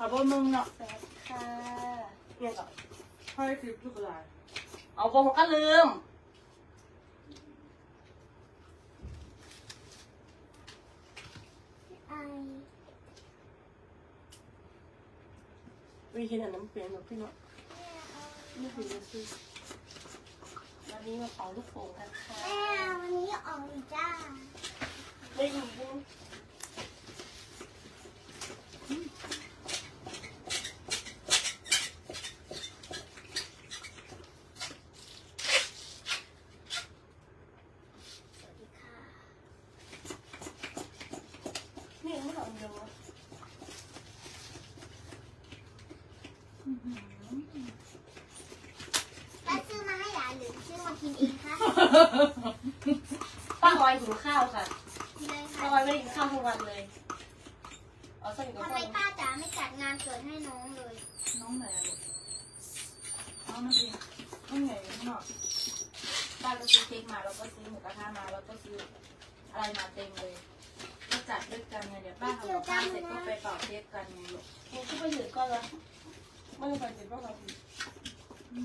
ขอบมึงเนาะสวัสดีค่ะเนี่ยก่อนให้คลิปทุกรายเอาผมก็ลืมไอวีเห็นอันน้ำเปลี่ยนหนูพี่เนาะนี่คือซื้อวันนี้มาเป่าลูกโป่งกันค่ะแม่วันนี้ออกอีกจ้าได้ยินด้วย สวัสดีค่ะ นี่ไม่เอาเดียวอะ ป้าซื้อมาให้หลานหรือซื้อมากินเองคะป้าออยหิวข้าวค่ะเลยป้าค่ะออยไม่ได้กินข้าวทั้งวันเลยเอาสนิทกับทำพ่ไมอป้าจ๋าไม่จัดงานเกิดให้น้องเลย น้องไหนอะลูกน้องนั่นเองน้องไหนข้างนอกบ้านก็ซื้อเค้กมาแล้วก็ซื้อหมูกระทะมาแล้วก็ซื้ออะไรมาเต็มเลยก็จัดด้วยกันไงเดี๋ยวป้าทำกับข้าวเสร็จก็ไปเป่าเค้กกันไงลูกนี่ที่ไปถือก้อนละ ไม่ได้ไปถือก้อนละอื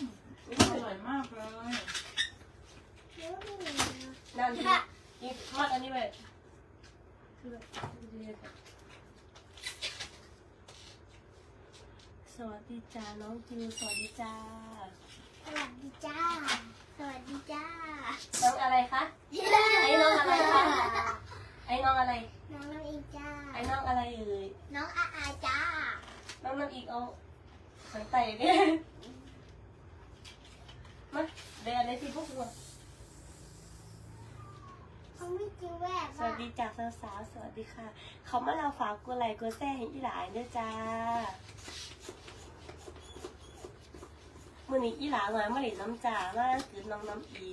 มอร่อยมากเลยนั่นที่นี่ทอดอันนี้ไปคือแบบสวัสดีจ้าน้องจิวสวัสดีจ้า สวัสดีจ้า สวัสดีจ้า น้องอะไรคะ ไอ้น้องอะไรคะ ไอ้น้องอะไร น้องน้ำอิงจ้า ไอ้น้องอะไรเอ่ยน้องอาอาจ้า น้องน้ำอีกเอา ขันไต่เนี่ยมาเดี๋ยวอะไรที่พวกเราเขาไม่จริงแวบสวัสดีจากสาวๆสวัสดีค่ะ เขามาเราฝากกูไหลกูแซ่ให้อีหลายด้วยจ้ามื่อนี้อีหลาหน่อยมาเล่นน้ำจ่ามาคือน้องน้ำอี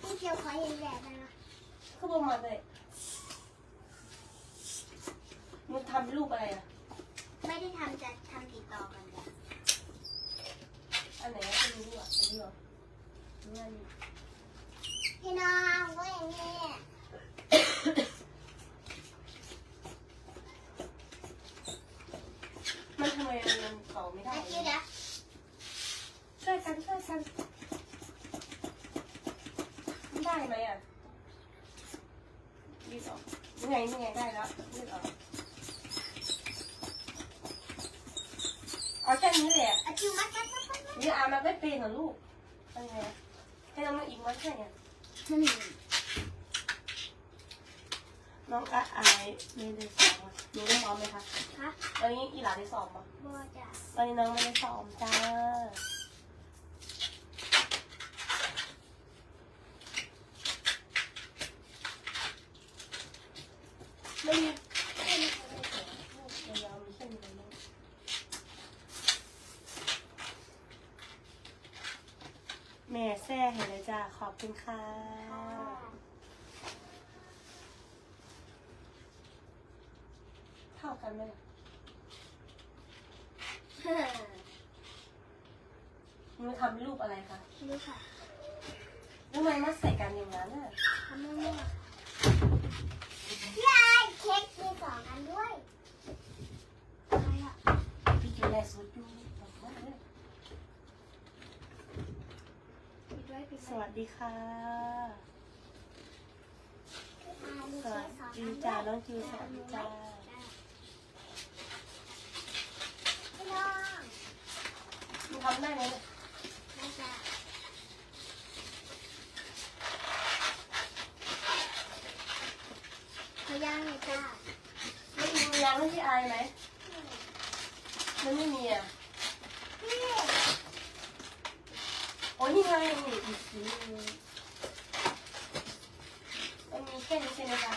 พี่เจียวขอเห็นแบบนะเขาบอกมาเลยมึงทำรูปอะไรอะ ไม่ได้ทำจะทำติดต่อกันจ้ะ อันไหนอะไม่รู้อะอันนี้เหรอหรืออั นนี้พี่น้องก็อย่างนี้มันทำไมมันเป่าไม่ได้อาทิตย์นะช่วยกันช่วยกันได้ไหมอะยืดออกยังไงยังไงได้แล้วยืดออกเอาแค่นี้แหละอาทิตย์มาแค่แค่แค่นี่อามันไม่เป็นเหรอลูกทำไงอะ ให้น้องมาอีกวันแค่เนี่ยน้องอาอายไม่ได้สอบอะหนูได้ซ้อมไหมคะฮะวันนี้อีหลานได้สอบปะบัวจ้ะวันนี้น้องไม่ได้สอบจ้าไม่มีไม่มีใครได้สอบลูกยาวๆมีแค่นี้เลยแม่แซ่เห็นเลย จ้าขอบคุณค่ะ เท่ากันไหมล่ะเฮ้อมึงทำรูปอะไรคะดูค่ะทำไมมาใส่กันอย่างนั้นอะ ทำมั่วๆพี่ไอเค้กมีสองอันด้วยอะไรอะ พี่กินแลสุดอยู่บอกว่าเลย ปิดไว้ปิดสไว้วัสดีค่ะอ่ามีสเค้วักสสองดีอันจ้าด้วยน้องจิวสวัสดีจ้าพี่น้องมึงทำได้ไหมเนี่ยนะจ๊ะขย่างเลยจ้าไม่มียางให้พี่อายไหมมันไม่มีอะ พี่ โอ้ยนี่ไงนี่อีกสีนึงมันมีแค่นี้ใช่ไหมคะ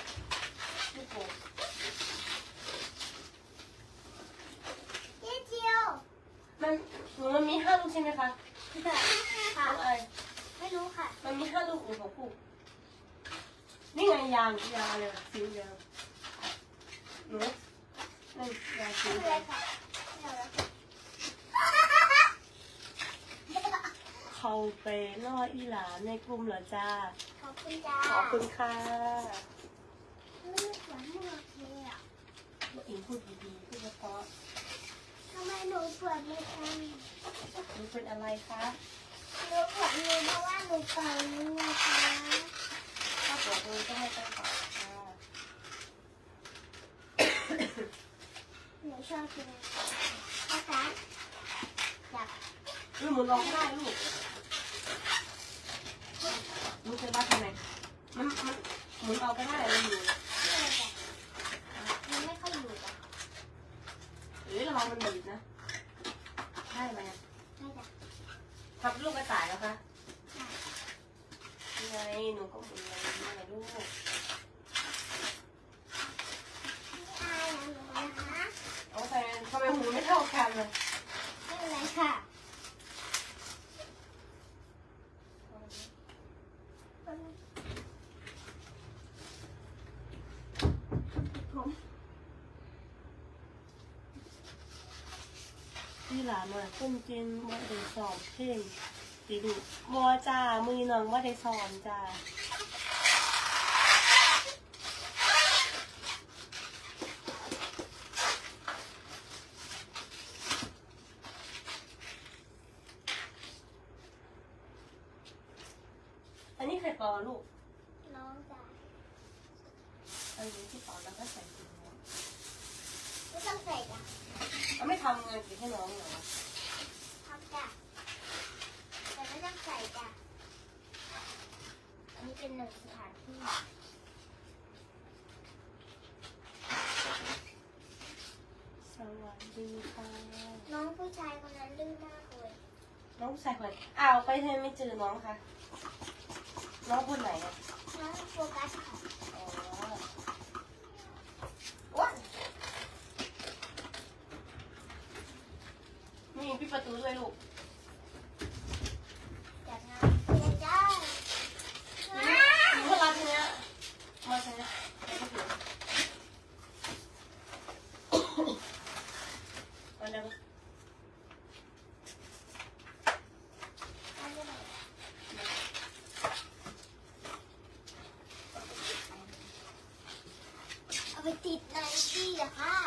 ลูกโป่งพี่เจียวมันหนูมันมีห้าลูกใช่ไหมคะค่ะ น้องอายไม่รู้ค่ะ มันมีห้าลูกหรือหกลูกนี่ไงยางยางอะไรอะสียางหนูนั่นยางสีไม่เป็นไรยางค่ะ ไม่เอาแล้วเขาไปล่ออีหลานในกลุ่มเหรอจ้า ขอบคุณจ้าขอบคุณค่ะเฮ้ยหวานมากเลยอะอิงพูดดีๆพูดเพราะทำไมหนูปวดมือจังๆหนูเป็นอะไรคะหนูปวดมือเพราะว่าหนูเป่ามือนะคะถ้าปวดมือก็ไม่ต้องเป่าค่ะหนูชอบกินนะคะจับลูกหมุนลองก็ได้ลูกลูกเคยบ้าทำไมมันมันห มุนเอาก็ได้มันอยู่นี่เลยจ้ะมันไม่ค่อยอยู่จ้ะหรือระวังมันบีบนะได้ไหมอะไม่จ้ะทำลูกกระต่ายแล้วคะยังไงหนูก็หมุนเลยนี่ไงลูกไม่อายนะหนูนะคะเอาแต่ทำไมหูไม่เท่ากันเลยไม่เป็นไรค่ะผม พี่หลานมาต้นเจนว่าได้สอบเพลงดีดูบอจ้ามือน้องว่าได้สอนจ้าอันนี้ใครปอลูกน้องจ้ะอันนี้ที่ปอแล้วก็ใส่ถุงมือ ไม่ต้องใส่จ้ะ เอาไม่ทำเงิน กินให้น้องเหรอทำจ้ะแต่ไม่ต้องใส่จ้ะอันนี้เป็นหนึ่งสถานที่สวัสดีค่ะน้องผู้ชายคนนั้นดื้อมากเลยน้องผู้ชายคนไหนอ้าวไปทำไมไม่เจอน้องคะน้องคนไหนอะน้องโฟกัสค่ะ อ๋อว้า นี่พี่ประตูด้วยลูกจัดงานเรียนจ้าหนูก็รักเนี้ยมาทางเนี้ยมาเร็วเอาไปติดในที่เหรอคะ